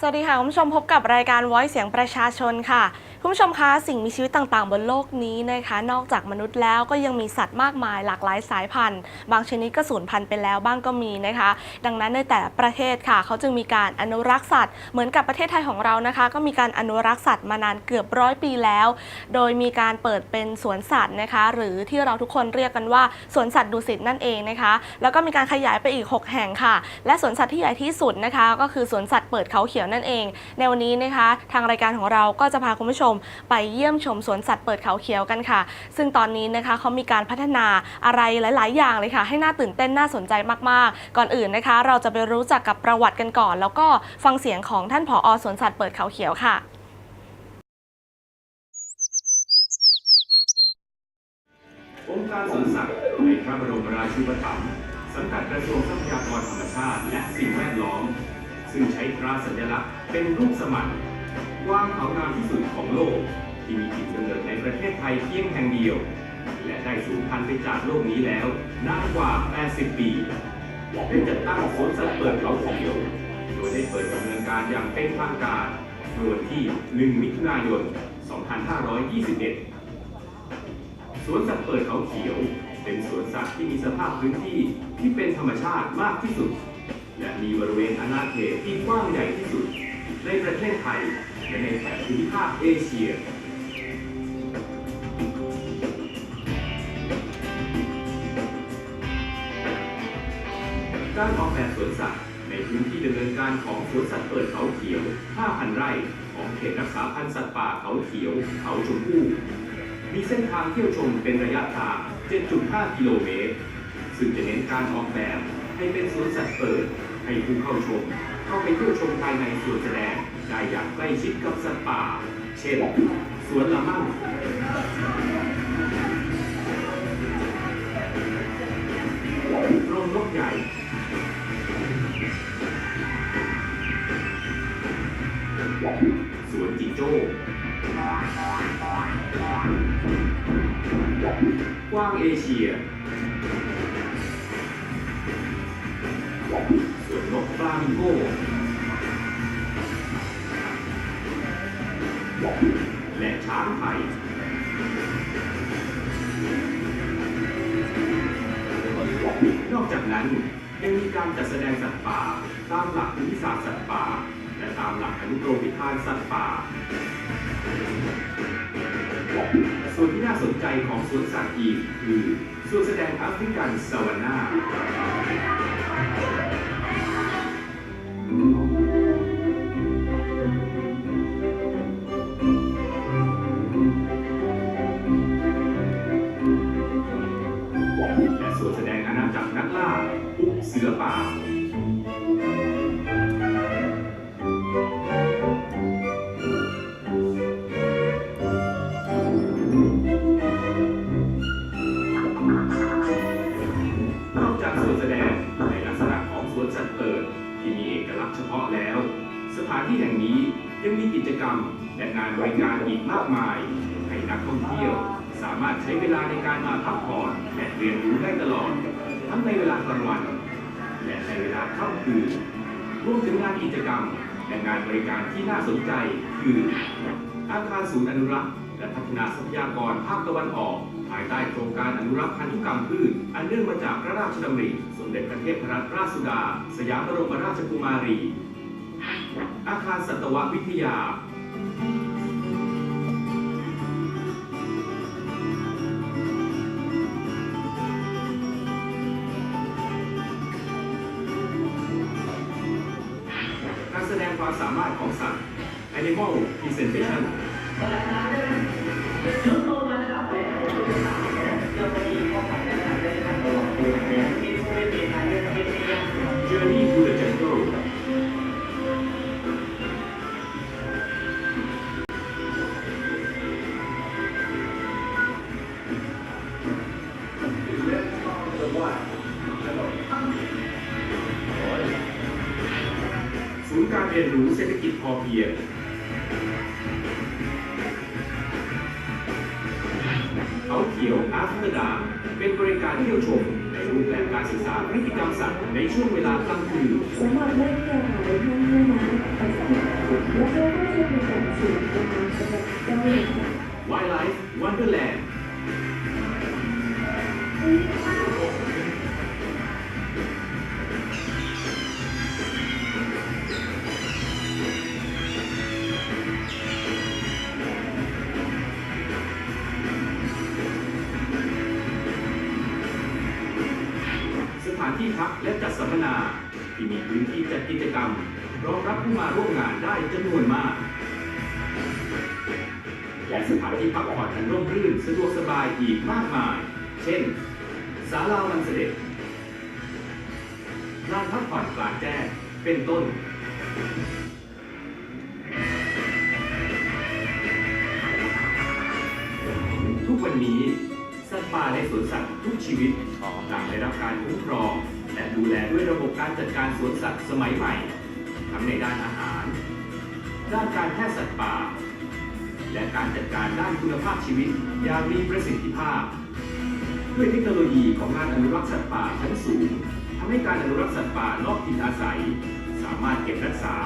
สวัสดีค่ะ คุณผู้ชมพบกับรายการ Voice เสียงประชาชนค่ะ คุณผู้ชมคะสิ่งมีชีวิตต่างๆ บนโลกนี้นะคะ นอกจากมนุษย์แล้วก็ยังมีสัตว์มากมายหลากหลายสายพันธุ์ บางชนิดก็สูญพันธุ์ไปแล้วบ้างก็มีนะคะ ดังนั้นในแต่ละประเทศค่ะเขาจึงมีการอนุรักษ์สัตว์เหมือนกับประเทศไทยของเรานะคะ ก็มีการอนุรักษ์สัตว์มานานเกือบร้อยปีแล้ว โดยมีการเปิดเป็นสวนสัตว์นะคะ หรือที่เราทุกคนเรียกกันว่าสวนสัตว์ดุสิตนั่นเองนะคะ แล้วก็มีการขยายไปอีก 6 แห่งค่ะ และสวนสัตว์ที่ใหญ่ที่สุดนะคะ ก็คือสวนสัตว์เปิดเขาเขียวนั่นเอง ในวันนี้นะคะ ทางรายการของเราก็จะพาคุณผู้ชมไปเยี่ยมชมสวนสัตว์เปิดเขาเขียวกันค่ะ ซึ่งตอนนี้นะคะเขามีการพัฒนาอะไรหลาย ๆ อย่างเลยค่ะ ให้น่าตื่นเต้นน่าสนใจมาก ๆ ก่อนอื่นนะคะ เราจะไปรู้จักกับประวัติกันก่อน แล้วก็ฟังเสียงของท่านผอสวนสัตว์เปิดเขาเขียวค่ะองค์การสวนสัตว์ในพระบรมราชูปถัมภ์สังกัดกระทรวงทรัพยากรธรรมชาติ และสิ่งแวดล้อม ซึ่งใช้ตราสัญลักษณ์เป็นรูปสมัน กว้างเขางามที่สุดของโลก ที่มีถิ่นกำเนิดในประเทศไทยเพียงแห่งเดียว และได้สูญพันธุ์ไปจากโลกนี้แล้วนานกว่า 80 ปีได้จัดตั้งสวนสัตว์เปิดเขาเขียวโดยได้เปิดดำเนินการอย่างเป็นทางการเมื่อวันที่ 1 มิถุนายน 2521 สวนสัตว์เปิดเขาเขียว เป็นสวนสัตว์ที่มีสภาพพื้นที่ที่เป็นธรรมชาติมากที่สุด และมีบริเวณอาณาเขตที่กว้างใหญ่ที่สุด ในประเทศไทย ในแถบภูมิภาคเอเชียการออกแบบสวนสัตว์ในพื้นที่ดำเนินการของสวนสัตว์เปิดเขาเขียว 5,000 ไร่ ของเขตรักษาพันธุ์สัตว์ป่าเขาเขียว เขาชมพู่ มีเส้นทางเที่ยวชมเป็นระยะทาง 7.5 กิโลเมตร ซึ่งจะเน้นการออกแบบให้เป็นสวนสัตว์เปิด ให้ผู้เข้าชม เข้าไปเที่ยวชมภายในสวนแสดง ได้อย่างใกล้ชิดกับสัตว์ป่า เช่น สวนละมั่งโรงนกใหญ่สวนจิโจ้กว้างเอเชียสวนนกฟลามิงโก นอกจากนั้นยังมีการจัดแสดงสัตว์ป่า ตามหลักภูมิศาสตร์สัตว์ป่า และตามหลักอนุโลมพิธานสัตว์ป่า ส่วนที่น่าสนใจของสวนสัตว์อีกคือส่วนแสดงแอฟริกันซาวาน่า สนใจคือ อาคารศูนย์อนุรักษ์ และพัฒนาทรัพยากรภาคตะวันออก ภายใต้โครงการอนุรักษ์พันธุกรรมพืช อันเนื่องมาจากพระราชดำริ สมเด็จพระเทพรัตนราชสุดา สยามบรมราชกุมารี อาคารสัตววิทยา รเรียนรู้เศรษฐกิจพอเพียงเขาเขียวอาร์ตดามเป็นบริการเที่ยวชม ในรูปแบบการศึกษาพฤติกรรมสัตว์ในช่วงเวลากลางคืนสำหรับนักเรียนหลายท่นเนี่ยนะปฏิบัติและก็ไม่ใช่เการสื่อการสำหรับเจ้าหน้าที่ Wildlife Wonderland ที่พักและจัดสัมมนา ที่มีพื้นที่จัดกิจกรรม รองรับผู้มาร่วมงานได้จำนวนมากและสถานที่พักผ่อนอันร่มรื่นสะดวกสบายอีกมากมาย เช่นศาลาวันเสด็จลานพักผ่อนกลางแจ้งเป็นต้น ทุกวันนี้ สัตว์ป่าในสวนสัตว์ทุกชีวิตต่างได้รับการคุ้มครอง และดูแลด้วยระบบการจัดการสวนสัตว์สมัยใหม่ ทั้งในด้านอาหาร ด้านการแพทย์สัตว์ป่า และการจัดการด้านคุณภาพชีวิตอย่างมีประสิทธิภาพ ด้วยเทคโนโลยีของงานอนุรักษ์สัตว์ป่าชั้นสูงทำให้การอนุรักษ์สัตว์ป่านอกถิ่นอาศัย สามารถเก็บรักษา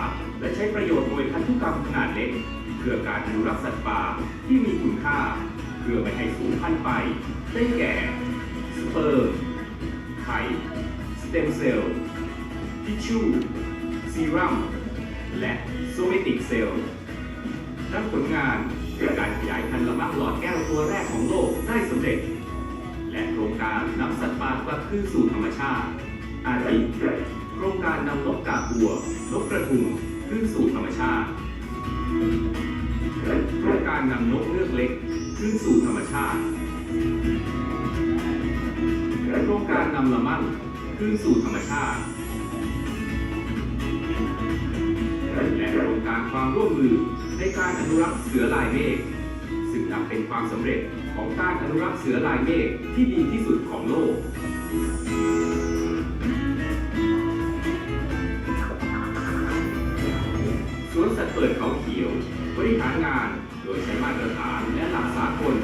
และใช้ประโยชน์โดยพันธุกรรมขนาดเล็กเพื่อการอนุรักษ์สัตว์ป่าที่มีคุณค่า เพื่อไม่ให้สูญพันธุ์ไป ได้แก่ สเปิร์ม ไข่ สเต็มเซลล์ ทิชชู่ ซีรัม และโซเมติกเซลล์ทั้งผลงานคือการขยายพันธุ์ละมั่งหลอดแก้วตัวแรกของโลกได้สำเร็จ และโครงการนำสัตว์ป่ากลับคืนสู่ธรรมชาติ อาทิโครงการนำนกกาบัวนกกระทุงคืนสู่ธรรมชาติโครงการนำนกเลือกเล็ก คืนสู่ธรรมชาติโครงการนำละมั่งคืนสู่ธรรมชาติ และโครงการความร่วมมือในการอนุรักษ์เสือลายเมฆซึ่งนับเป็นความสำเร็จของการอนุรักษ์เสือลายเมฆที่ดีที่สุดของโลกสวนสัตว์เปิดเขาเขียว บริหารงาน ยใช้มาตรฐานและหลักสากล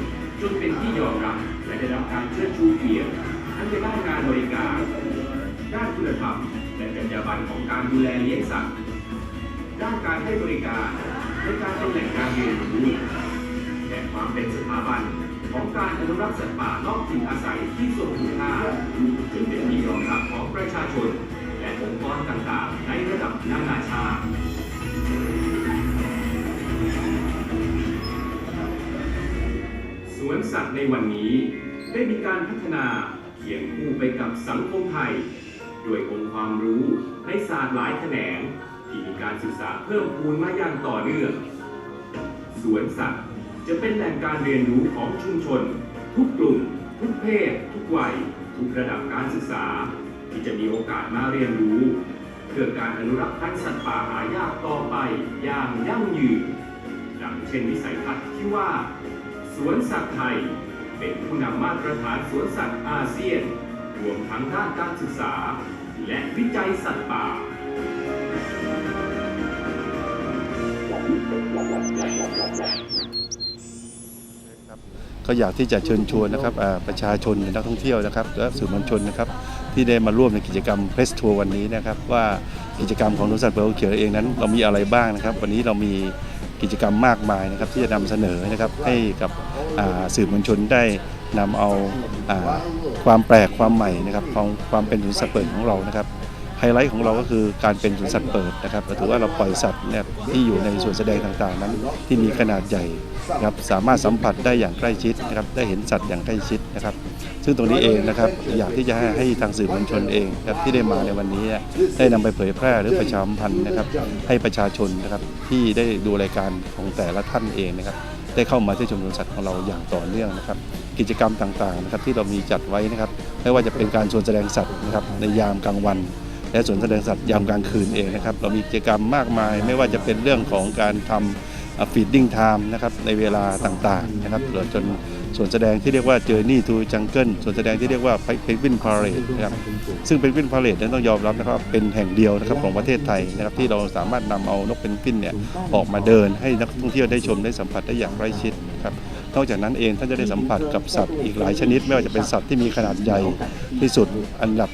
จนเป็นที่ยอมรับและได้รับการเชิดชูเกียรติทั้งในด้านงานบริการ ด้านคุณธรรมและจรรยาบรรณของการดูแลเลี้ยงสัตว์ ด้านการให้บริการและการเป็นแหล่งการเรียนรู้และความเป็นสถาบันของการอนุรักษ์สัตว์ป่านอกถิ่นอาศัยที่ทรงคุณค่าจนเป็นที่ยอมรับของประชาชน และองค์กรต่างๆ ในระดับนานาชาติ ในวันนี้ได้มีการพัฒนาเคียงคู่ไปกับสังคมไทย ด้วยองค์ความรู้ในศาสตร์หลายแขนง ที่มีการศึกษาเพิ่มพูนมาอย่างต่อเนื่องสวนสัตว์จะเป็นแหล่งการเรียนรู้ของชุมชน ทุกกลุ่ม ทุกเพศ ทุกวัย ทุกระดับการศึกษา ที่จะมีโอกาสมาเรียนรู้ เพื่อการอนุรักษ์พันธุ์สัตว์ป่าหายากต่อไปอย่างยั่งยืนดังเช่นวิสัยทัศน์ที่ว่า วนสัตว์ไทย เป็นผู้นำมาตรฐานสวนสัตว์อาเซียน รวมทั้งด้านการศึกษา และวิจัยสัตว์ป่า ก็อยากที่จะเชิญชวนนะครับประชาชนนักท่องเที่ยวนะครับและสื่อมวลชนนะครับที่ได้มาร่วมในกิจกรรมเพรสทัวร์วันนี้นะครับว่ากิจกรรมของสวนสัตว์เปิดเขียวเองนั้น เรามีอะไรบ้างนะครับ วันนี้เรามี กิจกรรมมากมายนะครับที่จะนำเสนอนะครับให้กับสื่อมวลชนได้นำเอาอาความแปลกความใหม่นะครับของความเป็นสวนสัตว์เปิดของเรานะครับไฮไลท์ของเราก็คือการเป็นสวนสัตว์เปิดนะครับถือว่าเราปล่อยสัตว์เนี่ยที่อยู่ในส่วนแสดงต่างๆนั้น ที่มีขนาดใหญ่นะครับสามารถสัมผัสได้อย่างใกล้ชิดนะครับได้เห็นสัตว์อย่างใกล้ชิดนะครับ ซึ่งตรงนี้เองนะครับอยากที่จะให้ให้ทางสื่อมวลชนเองครับที่ได้มาในวันนี้ได้นำไปเผยแพร่หรือประชาสัมพันธ์นะครับ ให้ประชาชนนะครับที่ได้ดูรายการของแต่ละท่านเองนะครับ ได้เข้ามาที่ชมรมสัตว์ของเราอย่างต่อเนื่องนะครับ กิจกรรมต่างๆนะครับที่เรามีจัดไว้นะครับ ไม่ว่าจะเป็นการชวนแสดงสัตว์นะครับในยามกลางวันและสวนแสดงสัตว์ยามกลางคืนเองนะครับ เรามีกิจกรรมมากมาย ไม่ว่าจะเป็นเรื่องของการทำฟีดดิ้งไทม์นะครับในเวลาต่างๆนะครับตลอจน ส่วนแสดงที่เรียกว่า Journey to Jungle ส่วนแสดงที่เรียกว่า Penguin Parade นะครับซึ่ง Penguin Parade นั้นต้องยอมรับนะครับเป็นแห่งเดียวนะครับของประเทศไทยนะครับที่เราสามารถนำเอานกเพนกวินเนี่ยออกมาเดินให้นักท่องเที่ยวได้ชมได้สัมผัสได้อย่างใกล้ชิดนะครับ นอกจากนั้นเองท่านจะได้สัมผัสกับสัตว์อีกหลายชนิด ไม่ว่าจะเป็นสัตว์ที่มีขนาดใหญ่ที่สุดอันดับ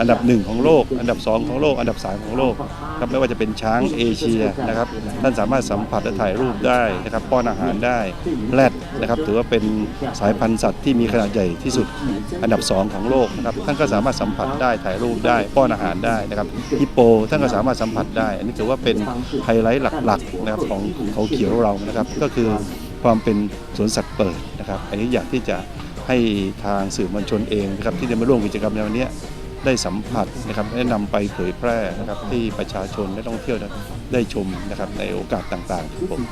อันดับหนึ่งของโลก อันดับสองของโลก อันดับสามของโลกครับไม่ว่าจะเป็นช้างเอเชียนะครับท่านสามารถสัมผัสและถ่ายรูปได้นะครับป้อนอาหารได้แรดนะครับถือว่าเป็นสายพันธุ์สัตว์ที่มีขนาดใหญ่ที่สุดอันดับสองของโลกนะครับท่านก็สามารถสัมผัสได้ถ่ายรูปได้ป้อนอาหารได้นะครับฮิปโปท่านก็สามารถสัมผัสได้ อันนี้ถือว่าเป็นไฮไลท์หลักๆนะครับของเขาเขียวเรานะครับก็คือ ความเป็นสวนสัตว์เปิดนะครับ อันนี้อยากที่จะให้ทางสื่อมวลชนเองนะครับที่ได้มาร่วมกิจกรรมในวันนี้ได้สัมผัสนะครับได้นำไปเผยแพร่นะครับที่ประชาชนและท่องเที่ยวได้ชมนะครับในโอกาสต่างๆครับผม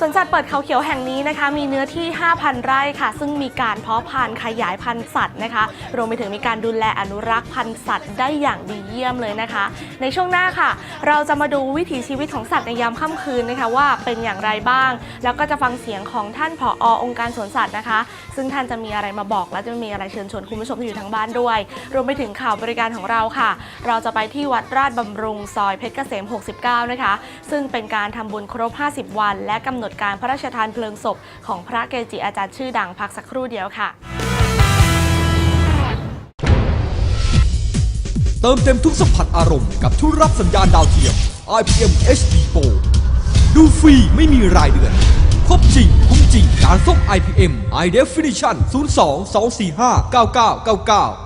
สวนสัตว์เปิดเขาเขียวแห่งนี้นะคะ มีเนื้อที่ 5,000 ไร่ค่ะ ซึ่งมีการเพาะพันธุ์ขยายพันธุ์สัตว์นะคะ รวมไปถึงมีการดูแลอนุรักษ์พันธุ์สัตว์ได้อย่างดีเยี่ยมเลยนะคะ ในช่วงหน้าค่ะ เราจะมาดูวิถีชีวิตของสัตว์ในยามค่ำคืนนะคะว่าเป็นอย่างไรบ้าง แล้วก็จะฟังเสียงของท่านผอองค์การสวนสัตว์นะคะ ซึ่งท่านจะมีอะไรมาบอกและจะมีอะไรเชิญชวนคุณผู้ชมที่อยู่ทางบ้านด้วย รวมไปถึงข่าวบริการของเราค่ะ เราจะไปที่วัดราชบำรุงซอยเพชรเกษม 69 นะคะ ซึ่งเป็นการทำบุญครบ 50 วัน และกำหนดการพระราชทานเพลิงศพของพระเกจิอาจารย์ชื่อดังพักสักครู่เดียวค่ะ เติมเต็มทุกสัมผัสอารมณ์กับทุกรับสัญญาณดาวเทียม IPM HD Pro ดูฟรีไม่มีรายเดือน ครบจริง คุ้มจริงการส่ง IPM High Definition 02 245 9999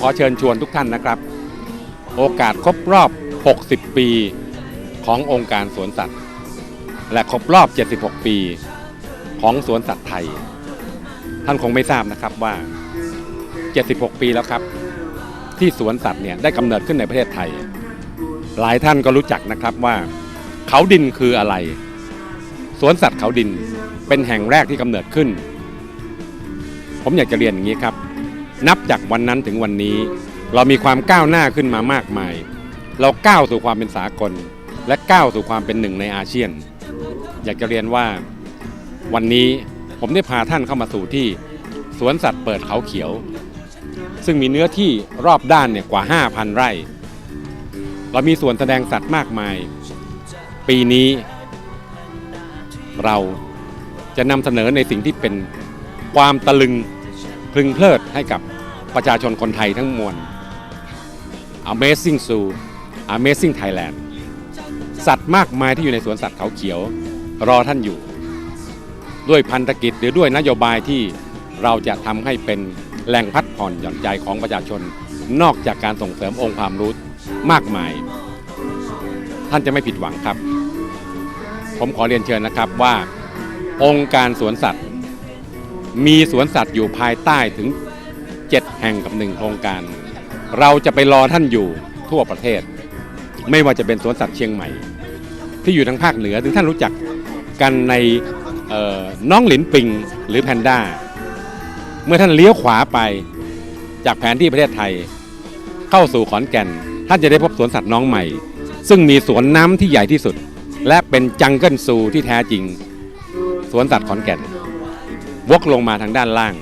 ขอเชิญชวนทุกท่านนะครับ โอกาสครบรอบ 60 ปีขององค์การสวนสัตว์ และครบรอบ 76 ปีของสวนสัตว์ไทย ท่านคงไม่ทราบนะครับว่า 76 ปีแล้วครับ ที่สวนสัตว์เนี่ยได้กำเนิดขึ้นในประเทศไทย หลายท่านก็รู้จักนะครับว่า เขาดินคืออะไร สวนสัตว์เขาดินเป็นแห่งแรกที่กำเนิดขึ้น ผมอยากจะเรียนอย่างนี้ครับ นับจากวันนั้นถึงวันนี้ เรามีความก้าวหน้าขึ้นมามากมาย เราก้าวสู่ความเป็นสากล และก้าวสู่ความเป็นหนึ่งในอาเซียน อยากจะเรียนว่าวันนี้ผมได้พาท่านเข้ามาสู่ที่สวนสัตว์เปิดเขาเขียว ซึ่งมีเนื้อที่รอบด้านเนี่ยกว่า 5,000 ไร่ เรามีส่วนแสดงสัตว์มากมาย ปีนี้ เราจะนำเสนอในสิ่งที่เป็นความตะลึง พลึงเพลิดให้กับประชาชนคนไทยทั้งมวล Amazing Zoo Amazing Thailand สัตว์มากมายที่อยู่ในสวนสัตว์เขาเขียว รอท่านอยู่ ด้วยพันธกิจหรือด้วยนโยบายที่เราจะทำให้เป็นแหล่งพักผ่อนหย่อนใจของประชาชน นอกจากการส่งเสริมองค์ความรู้มากมาย ท่านจะไม่ผิดหวังครับ ผมขอเรียนเชิญนะครับว่า องค์การสวนสัตว์ มีสวนสัตว์อยู่ภายใต้ถึง 7 แห่งกับหนึ่งโครงการ เราจะไปรอท่านอยู่ทั่วประเทศ ไม่ว่าจะเป็นสวนสัตว์เชียงใหม่ ที่อยู่ทางภาคเหนือถึงท่านรู้จักกันในน้องหลินปิงหรือแพนด้า เมื่อท่านเลี้ยวขวาไปจากแผนที่ประเทศไทย เข้าสู่ขอนแก่น ท่านจะได้พบสวนสัตว์น้องใหม่ ซึ่งมีสวนน้ำที่ใหญ่ที่สุด และเป็นจังเกิลซูที่แท้จริง สวนสัตว์ขอนแก่น วกลงมาทางด้านล่าง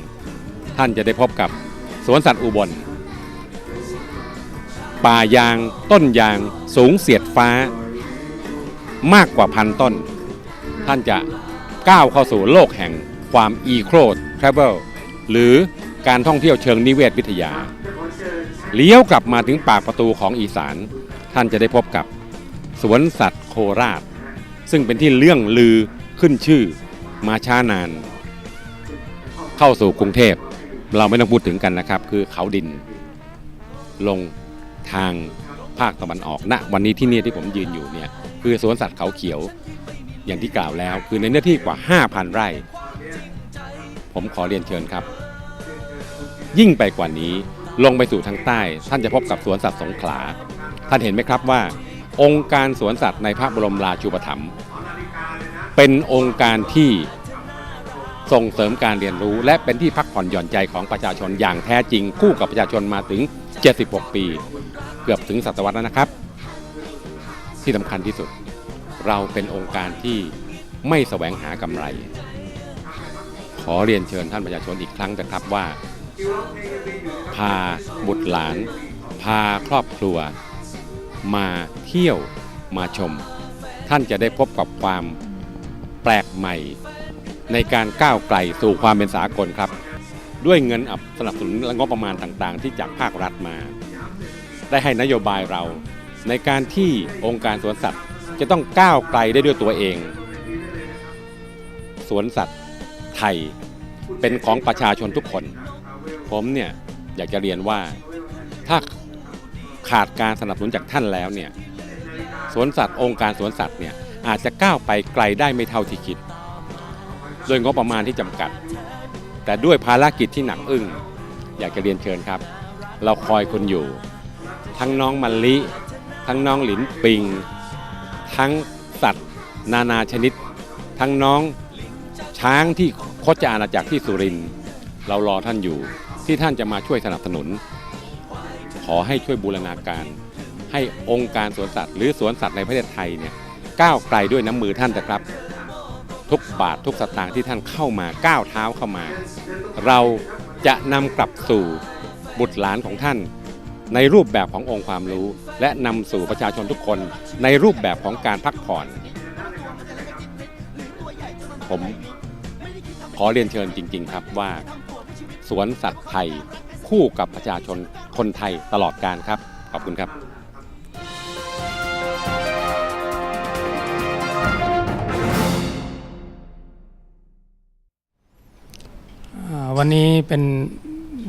ท่านจะได้พบกับสวนสัตว์อุบล ป่ายาง ต้นยาง สูงเสียดฟ้า มากกว่าพันต้น ท่านจะก้าวเข้าสู่โลกแห่งความอีโครดทราเวลหรือการท่องเที่ยวเชิงนิเวศวิทยา เลี้ยวกลับมาถึงปากประตูของอีสาน ท่านจะได้พบกับสวนสัตว์โคราช ซึ่งเป็นที่เรื่องลือขึ้นชื่อมาช้านาน เข้าสู่กรุงเทพเราไม่ต้องพูดถึงกันนะครับ คือเขาดินลงทางภาคตะวันออกณวันนี้ที่เนี่ยที่ผมยืนอยู่เนี่ยคือสวนสัตว์เขาเขียวอย่างที่กล่าวแล้ว คือในเนื้อที่กว่า 5,000 ไร่ ผมขอเรียนเชิญครับ ยิ่งไปกว่านี้ลงไปสู่ทางใต้ ท่านจะพบกับสวนสัตว์สงขลา ท่านเห็นไหมครับว่า องค์การสวนสัตว์ในพระบรมราชูปถัมภ์เป็นองค์การที่ ส่งเสริมการเรียนรู้ และเป็นที่พักผ่อนหย่อนใจของประชาชนอย่างแท้จริง คู่กับประชาชนมาถึง 76 ปี เกือบถึงศตวรรษแล้วนะครับ ที่สำคัญที่สุด เราเป็นองค์การที่ไม่แสวงหากำไร ขอเรียนเชิญท่านประชาชนอีกครั้งนะครับว่า พาบุตรหลาน พาครอบครัว มาเที่ยวมาชม ท่านจะได้พบกับความแปลกใหม่ ในการก้าวไกลสู่ความเป็นสากลครับ ด้วยเงินอับสนับสนุนและงบประมาณต่างๆ ที่จากภาครัฐมา ได้ให้นโยบายเรา ในการที่องค์การสวนสัตว์ จะต้องก้าวไกลได้ด้วยตัวเอง สวนสัตว์ไทยเป็นของประชาชนทุกคน ผมเนี่ยอยากจะเรียนว่าถ้าขาดการสนับสนุนจากท่านแล้วเนี่ยสวนสัตว์องค์การสวนสัตว์เนี่ยอาจจะก้าวไปไกลได้ไม่เท่าที่คิด โดยงบประมาณที่จำกัด แต่ด้วยภารกิจที่หนักอึ้งอยากจะเรียนเชิญครับ เราคอยคุณอยู่ ทั้งน้องมะลิ ทั้งน้องหลินปิง ทั้งสัตว์ นานาชนิด ทั้งน้องช้างที่โคจรอาณาจักรที่สุรินทร์เรารอท่านอยู่ ที่ท่านจะมาช่วยสนับสนุน ขอให้ช่วยบูรณาการ ให้องค์การสวนสัตว์ หรือสวนสัตว์ในประเทศไทยเนี่ยก้าวไกลด้วยน้ำมือท่านนะครับ ทุกบาททุกสตางค์ที่ท่านเข้ามาก้าวเท้าเข้ามา เราจะนำกลับสู่บุตรหลานของท่าน ในรูปแบบขององค์ความรู้ และนำสู่ประชาชนทุกคนในรูปแบบของการพักผ่อน ผมขอเรียนเชิญจริง ๆ ครับว่า สวนสัตว์ไทยคู่กับประชาชนคนไทยตลอดการครับ ขอบคุณครับ วันนี้เป็น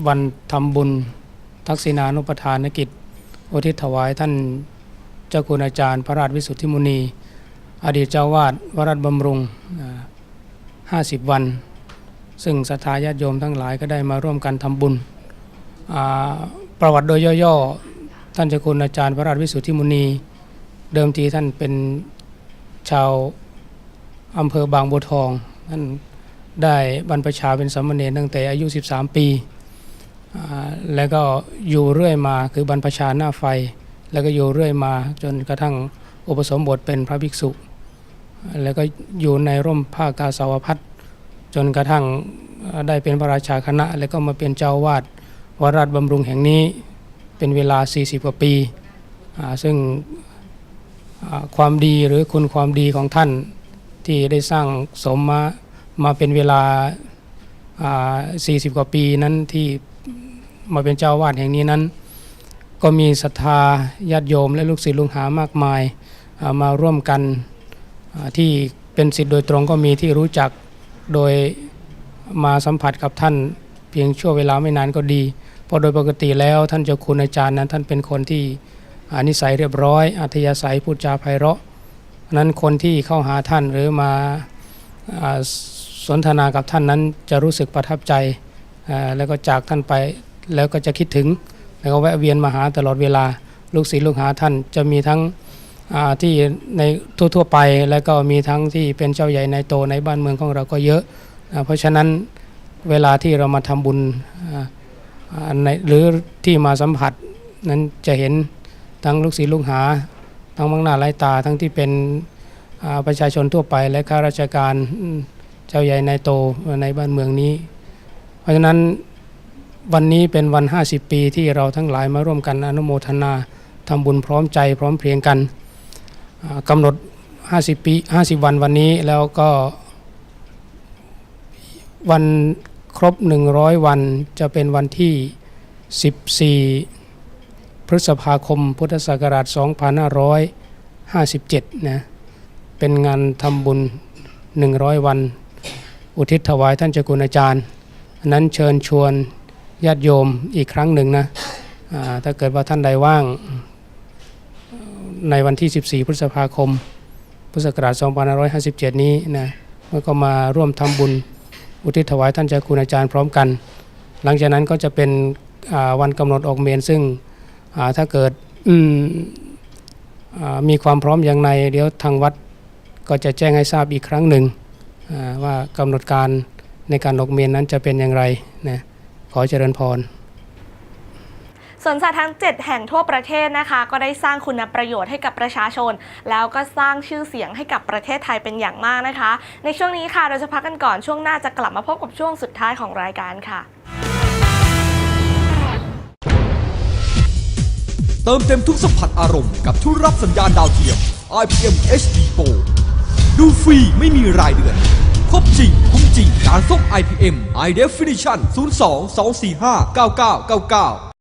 วันทำบุญทักษิณานุปทานกิจอุทิศถวายท่านเจ้าคุณอาจารย์ พระราชวิสุทธิมุนี อดีตเจ้าวาดวรัฐบำรุง 50 วัน ซึ่งศรัทธาญาติโยมทั้งหลายก็ได้มาร่วมกันทำบุญ ประวัติโดยย่อๆ ท่านเจ้าคุณอาจารย์ พระราชวิสุทธิมุนี เดิมทีท่านเป็นชาวอำเภอบางบัวทองท่าน ได้บรรพชาเป็นสามเณรตั้งแต่อายุ 13 ปี แล้วก็อยู่เรื่อยมาคือบรรพชาหน้าไฟ แล้วก็อยู่เรื่อยมาจนกระทั่งอุปสมบทเป็นพระภิกษุ แล้วก็อยู่ในร่มผ้ากาสาวพัดจนกระทั่งได้เป็นพระราชาคณะ แล้วก็มาเป็นเจ้าวาดวราชบำรุงแห่งนี้เป็นเวลา 40 กว่าปี ซึ่งความดีหรือคุณความดีของท่านที่ได้สร้างสมมา มาเป็นเวลาอ่า40 กว่าปีนั้นที่มาเป็นเจ้าวาดแห่งนี้นั้น ก็มีศรัทธาญาติโยมและลูกศิษย์ลูกหามากมายามาร่วมกันที่เป็นศิษย์โดยตรงก็มีที่รู้จักโดยมาสัมผัสกับท่านเพียงชั่วเวลาไม่นานก็ดีเพราะโดยปกติแล้วท่านเจ้าคุณอาจารย์นั้นท่านเป็นคนที่อนิสัยเรียบร้อย อัธยาศัยพูดจาไพเราะนั้นคนที่เข้าหาท่านหรือมา สนทนากับท่านนั้นจะรู้สึกประทับใจ แล้วก็จากท่านไปแล้วก็จะคิดถึง แล้วก็แวะเวียนมาหาตลอดเวลาลูกศิษย์ลูกหาท่านจะมีทั้งที่ในทั่วๆไป แล้วก็มีทั้งที่เป็นเจ้าใหญ่ในโตในบ้านเมืองของเราก็เยอะ เพราะฉะนั้นเวลาที่เรามาทำบุญในหรือที่มาสัมผัสนั้นจะเห็นทั้งลูกศิษย์ลูกหา ทั้งมังหน้าไร้ตาทั้งที่เป็นประชาชนทั่วไปและข้าราชการ เจ้าใหญ่นายโตในบ้านเมืองนี้ เพราะฉะนั้นวันนี้เป็นวัน 50 ปีที่เราทั้งหลายมาร่วมกันอนุโมทนาทำบุญพร้อมใจพร้อมเพรียงกันอ่ากำหนด 50 ปี 50 วันวันนี้แล้วก็วันครบ 100 วันจะเป็นวันที่ 14 พฤษภาคม พุทธศักราช 2557 นะ เป็นงานทำบุญ 100 วัน อุทิศถวายท่านเจ้าคุณอาจารย์นั้นเชิญชวนญาติโยมอีกครั้งหนึ่งนะถ้าเกิดว่าท่านใดว่างในวันที่ 14 พฤษภาคม พุทธศักราช 2557 นี้นะมันก็มาร่วมทำบุญอุทิศถวายท่านเจ้าคุณอาจารย์พร้อมกัน หลังจากนั้นก็จะเป็นวันกำหนดออกเมนซึ่งถ้าเกิดม,มีความพร้อมอย่างไรเดี๋ยวทางวัดก็จะแจ้งให้ทราบอีกครั้งหนึ่ง ว่ากำหนดการในการออกเมนนั้นจะเป็นอย่างไรนะขอเจริญพรสวนสัตว์ทั้ง 7 แห่งทั่วประเทศนะคะ ก็ได้สร้างคุณประโยชน์ให้กับประชาชน แล้วก็สร้างชื่อเสียงให้กับประเทศไทยเป็นอย่างมากนะคะ ในช่วงนี้ค่ะเราจะพักกันก่อนช่วงหน้าจะกลับมาพบกับช่วงสุดท้ายของรายการค่ะ เติมเต็มทุกสัมผัสอารมณ์กับทุกรับสัญญาณดาวเทียม IPM HD Pro ดูฟรีไม่มีรายเดือน ครบจริงคุ้มจริงการส่ง IPM High Definition 02 245 9999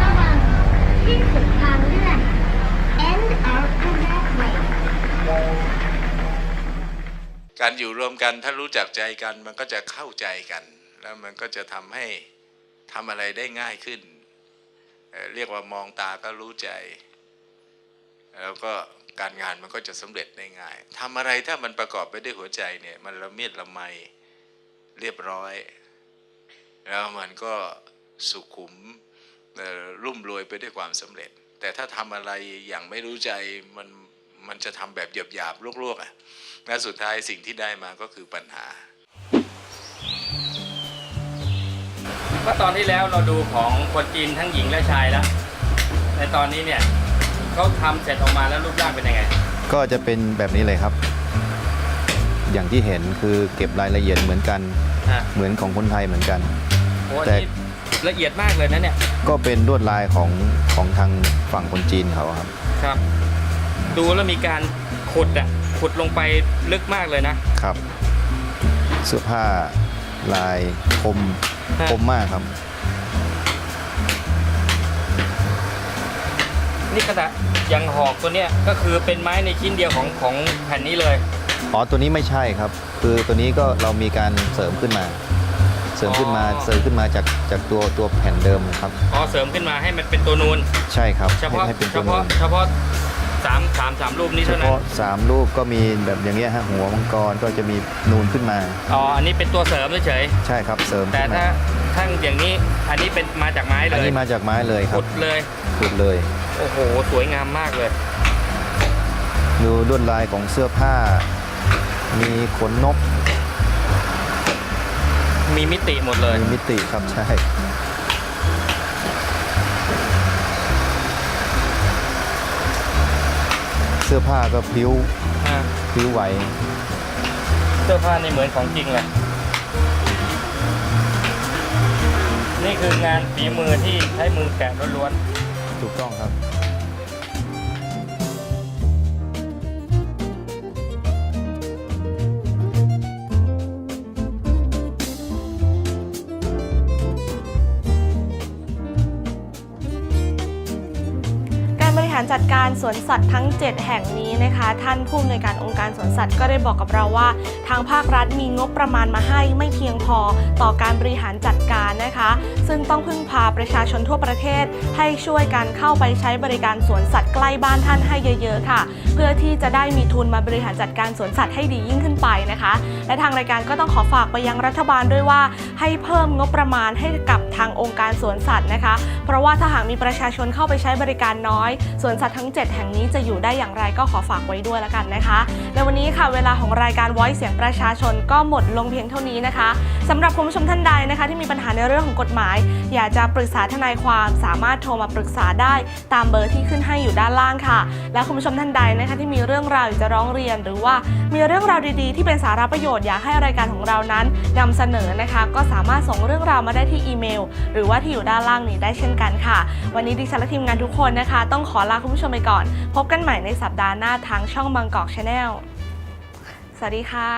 ระวังสิ้นสุดทางเลื่อน end of the walkway การอยู่รวมกันถ้ารู้จักใจกันมันก็จะเข้าใจกัน แล้วมันก็จะทำให้ทำอะไรได้ง่ายขึ้นเเรียกว่ามองตาก็รู้ใจ แล้วก็การงานมันก็จะสำเร็จได้ง่ายทำอะไรถ้ามันประกอบไปด้วยหัวใจเนี่ยมันละเมียดละไมเรียบร้อย แล้วมันก็สุขุมรุ่มรวยไปด้วยความสำเร็จ แต่ถ้าทำอะไรอย่างไม่รู้ใจมันมันจะทำแบบหยาบๆลวกๆอะและสุดท้ายสิ่งที่ได้มาก็คือปัญหา เมื่อตอนที่แล้วเราดูของคนจีนทั้งหญิงและชายแล้ว ในตอนนี้เนี่ยเขาทำเสร็จออกมาแล้วรูปร่างเป็นยังไง ก็จะเป็นแบบนี้เลยครับ อย่างที่เห็นคือเก็บรายละเอียดเหมือนกัน ฮะ เหมือนของคนไทยเหมือนกัน โอ้อันแต่นี้ละเอียดมากเลยนะเนี่ย ก็เป็นลวดลายของของทางฝั่งคนจีนเขาครับ ครับ ดูแล้วมีการขุดอะ ขุดลงไปลึกมากเลยนะ ครับ เสื้อผ้าลายคม ฮะ คมมากครับ นี่ขนาดอยังหอกตัวเนี้ยก็คือเป็นไม้ในชิ้นเดียวของของแผ่นนี้เลย อ๋อ ตัวนี้ไม่ใช่ครับ คือตัวนี้ก็เรามีการเสริมขึ้นมา เสริมขึ้นมา อ๋อ เสริมขึ้นมาจากจากตัวตัวแผ่นเดิมครับ อ๋อเสริมขึ้นมาให้มันเป็นตัวนูนใช่ครับเฉพาะให้ให้เป็นเฉตัวพาะนูนเฉพาะ สามสามสามรูปนี้เฉเท่านั้น พาะสามรูปก็มีแบบอย่างเงี้ยฮะหัวมังกรก็จะมีนูนขึ้นมา อ๋อ อันนี้เป็นตัวเสริมเฉยใช่ครับเสริมๆแต่ขึ้นมาถ้าถ้าอย่างนี้ อันนี้เป็นมาจากไม้เลอันยนี้มาจากไม้เลยครัขุบดเลย ขุดเลย โอ้โห สวยงามมากเลย ดูลวดลายของเสื้อผ้า มีขนนกมีมิติหมดเลย มีมิติครับใช่ สื้อผ้าก็พริ้วอ่าพริ้วไหว เสื้อผ้านี่เหมือนของจริงเลย นี่คืองานฝีมือที่ใช้มือแกะล้วนถูกต้องครับ สวนสัตว์ทั้ง 7 แห่งนี้นะคะ ท่านผู้อำนวยการองค์การสวนสัตว์ก็ได้บอกกับเราว่า ทางภาครัฐมีงบประมาณมาให้ไม่เพียงพอต่อการบริหารจัดการนะคะ ซึ่งต้องพึ่งพาประชาชนทั่วประเทศ ให้ช่วยกันเข้าไปใช้บริการสวนสัตว์ใกล้บ้านท่านให้เยอะ ๆ ค่ะ เพื่อที่จะได้มีทุนมาบริหารจัดการสวนสัตว์ให้ดียิ่งขึ้นไปนะคะ และทางรายการก็ต้องขอฝากไปยังรัฐบาลด้วยว่า ให้เพิ่มงบประมาณให้กับทางองค์การสวนสัตว์นะคะ เพราะว่าถ้าหากมีประชาชนเข้าไปใช้บริการน้อยสวนสัตว์ทั้ง 7แห่งนี้จะอยู่ได้อย่างไรก็ขอฝากไว้ด้วยและกันนะคะ ในวันนี้ค่ะเวลาของรายการ Voice เสียงประชาชนก็หมดลงเพียงเท่านี้นะคะสำหรับคุณผู้ชมท่านใดนะคะ ที่มีปัญหาในเรื่องของกฎหมาย อยากจะปรึกษาทนายความสามารถโทรมาปรึกษาได้ตามเบอร์ที่ขึ้นให้อยู่ด้านล่างค่ะ และคุณผู้ชมท่านใดนะคะที่มีเรื่องราวอยากจะร้องเรียน หรือว่ามีเรื่องราวดีๆ ที่เป็นสาระประโยชน์อยากให้รายการของเรานั้นนำเสนอนะคะ ก็สามารถส่งเรื่องราวมาได้ที่อีเมล หรือว่าที่อยู่ด้านล่างนี้ได้เช่นกันค่ะ วันนี้ดิฉันและทีมงานทุกคนนะคะ ต้องขอลาคุณผู้ชมไปก่อนก่อน พบกันใหม่ในสัปดาห์หน้าทางช่องบางกอกชาแนลสวัสดีค่ะ